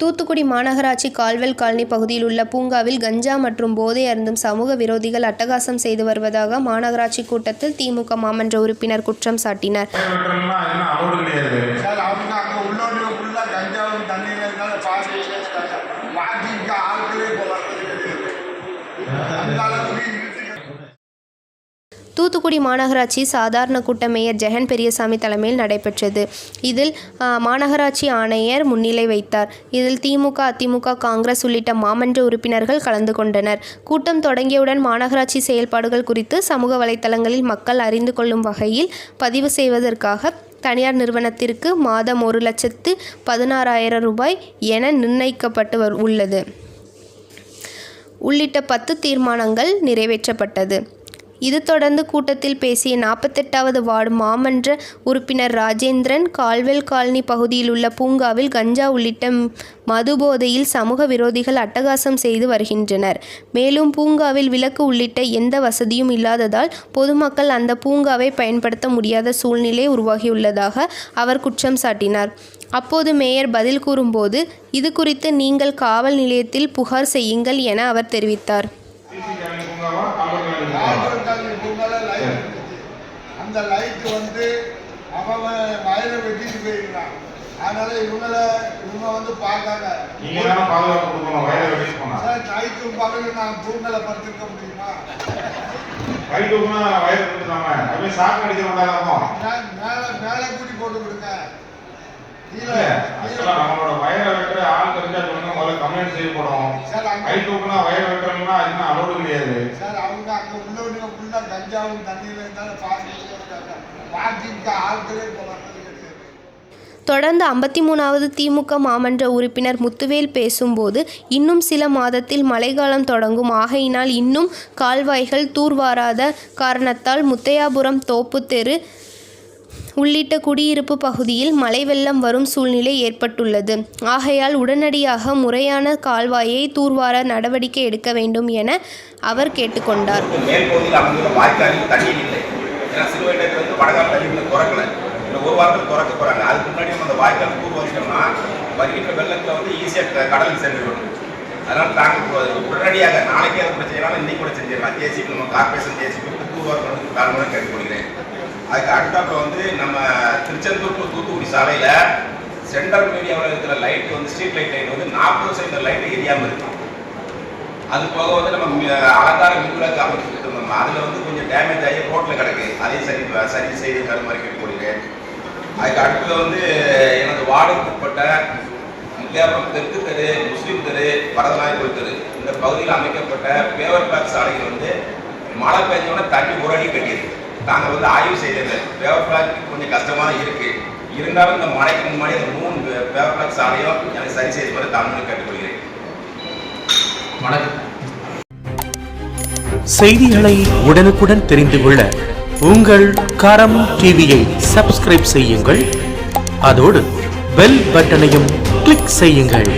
தூத்துக்குடி மாநகராட்சி Caldwell colony பகுதியில் உள்ள பூங்காவில் கஞ்சா மற்றும் போதை அருந்தும் சமூக விரோதிகள் அட்டகாசம் செய்து வருவதாக மாநகராட்சி கூட்டத்தில் திமுக மாமன்ற உறுப்பினர் குற்றம் சாட்டினர். வெட்டணும்னா தூத்துக்குடி மாநகராட்சி சாதாரண கூட்ட மேயர் ஜெகன் பெரியசாமி தலைமையில் நடைபெற்றது. இதில் மாநகராட்சி ஆணையர் முன்னிலை வைத்தார். இதில் திமுக அதிமுக காங்கிரஸ் உள்ளிட்ட மாமன்ற உறுப்பினர்கள் கலந்து கொண்டனர். கூட்டம் தொடங்கியவுடன் மாநகராட்சி செயல்பாடுகள் குறித்து சமூக வலைதளங்களில் மக்கள் அறிந்து கொள்ளும் வகையில் பதிவு செய்வதற்காக தனியார் நிறுவனத்திற்கு மாதம் ஒரு லட்சத்து பதினாறாயிரம் ரூபாய் என நிர்ணயிக்கப்பட்டு உள்ளது. உள்ளிட்ட பத்து தீர்மானங்கள் நிறைவேற்றப்பட்டது. இது தொடர்ந்து கூட்டத்தில் பேசிய நாற்பத்தெட்டாவது வார்டு மாமன்ற உறுப்பினர் ராஜேந்திரன் கால்வெல் காலனி பகுதியில் உள்ள பூங்காவில் கஞ்சா உள்ளிட்ட மதுபோதையில் சமூக விரோதிகள் அட்டகாசம் செய்து வருகின்றனர். மேலும் பூங்காவில் விளக்கு உள்ளிட்ட எந்த வசதியும் இல்லாததால் பொதுமக்கள் அந்த பூங்காவை பயன்படுத்த முடியாத சூழ்நிலை உருவாகியுள்ளதாக அவர் குற்றம் சாட்டினார். அப்போது மேயர் பதில் கூறும்போது இது குறித்து நீங்கள் காவல் நிலையத்தில் புகார் செய்யுங்கள் என அவர் தெரிவித்தார். காந்தி பூங்கால லைட் இருந்துச்சு. அந்த லைட் வந்து அவன் வயலை வெட்டிட்டு போயிருக்கான். அதனால இவங்கள இவங்க வந்து பார்க்காங்க நீங்க தானே பாதுகாப்பு கொடுக்கணும் வயலை வெட்டி போனா. சார் நைட்டும் பகலும் நான் பூங்கலை படுத்திருக்க முடியுமா? வயிற்று தூக்குனா வயல் இருந்துடாம அப்படியே சாக்கு அடிக்க மாட்டாங்க நான் மேலே மேலே கூட்டி போட்டு இல்ல கீழே. நம்மளோட வயலை வெட்டுற ஆள் தெரிஞ்சா சொல்லுங்க. முதல்ல கம்ப்ளைண்ட் அங்க வயிற்று தூக்குனா வயலை வெட்டணும்னா இன்னும் அலோடு கிடையாது. சார் அவங்க அங்கே உள்ளவங்க ஃபுல்லாக கஞ்சாவும் தண்ணியில் இருந்தாலும் பாதி பாட்டிக்க ஆட்களே போகிறது கிடையாது. தொடர்ந்து ஐம்பத்தி மூணாவது திமுக மாமன்ற உறுப்பினர் முத்துவேல் பேசும்போது இன்னும் சில மாதத்தில் மழைக்காலம் தொடங்கும். ஆகையினால் இன்னும் கால்வாய்கள் தூர்வாராத காரணத்தால் முத்தையாபுரம் தோப்பு தெரு உள்ளிட்ட குடியிருப்பு பகுதியில் மழை வெள்ளம் வரும் சூழ்நிலை ஏற்பட்டுள்ளது. ஆகையால் உடனடியாக முறையான கால்வாயை தூர்வார நடவடிக்கை எடுக்க வேண்டும் என அவர் கேட்டுக்கொண்டார். ஒரு வாரத்தில் திறக்க போகிறாங்க அதுக்கு முன்னாடி நம்ம அந்த வாய்க்கால் கூறு வச்சிட்டோம்னா வருகின்ற வெள்ளத்தில் வந்து ஈஸியாக கடலுக்கு சென்றுவிடும் அதனால் தாங்க உடனடியாக நாளைக்கே அது பிரச்சனைனாலும் இன்னைக்கு கூட செஞ்சிடலாம். ஜேசிபி நம்ம கார்பரேஷன் ஜேசிபி தூர்வார் பண்ணி தாழ்மையாக கேட்டுக்கொள்கிறேன். அதுக்கு வந்து நம்ம திருச்செந்தூர் டு தூத்துக்குடி சாலையில் சென்ட்ரல் மீடியாவில் இருக்கிற லைட் வந்து ஸ்ட்ரீட் லைட் லைட் வந்து நாற்பது சதவீத லைட் எரியாமல் இருக்கும். அது போக வந்து நம்ம அலங்கார மின்விளக்கு அமைச்சுட்டு இருந்தோம் அதில் வந்து கொஞ்சம் டேமேஜ் ஆகி ரோட்டில் கிடக்கு. அதையும் சரி சரி செய்து தருமாறி கேட்டுக்கொள்கிறேன் அதுக்கு அடுத்தது வந்து எனது வார்டுக்கு உட்பட்ட முத்தியாபுரம் தெற்கு தெரு முஸ்லீம் தெரு வரதநாயகர் தெரு இந்த பகுதியில் அமைக்கப்பட்ட பேவர் பேக் சாலைகள் வந்து மழை பெஞ்சோடனே தண்ணி ஒரு அடி கட்டியிருக்கு. நாங்கள் வந்து ஆய்வு செய்தது பேவர் பிளாக் கொஞ்சம் கஷ்டமாக இருக்கு. இருந்தாலும் இந்த மழைக்கு முன்னாடி அந்த மூணு பேவர் பிளாக் சாலையும் எனக்கு சரி செய்து மாதிரி தமிழ் கேட்டுக்கொள்கிறேன். வணக்கம். செய்திகளை உடனுக்குடன் தெரிந்து கொள்ள உங்கள் கரம் டிவியை சப்ஸ்கிரைப் செய்யுங்கள். அதோடு பெல் பட்டனையும் கிளிக் செய்யுங்கள்.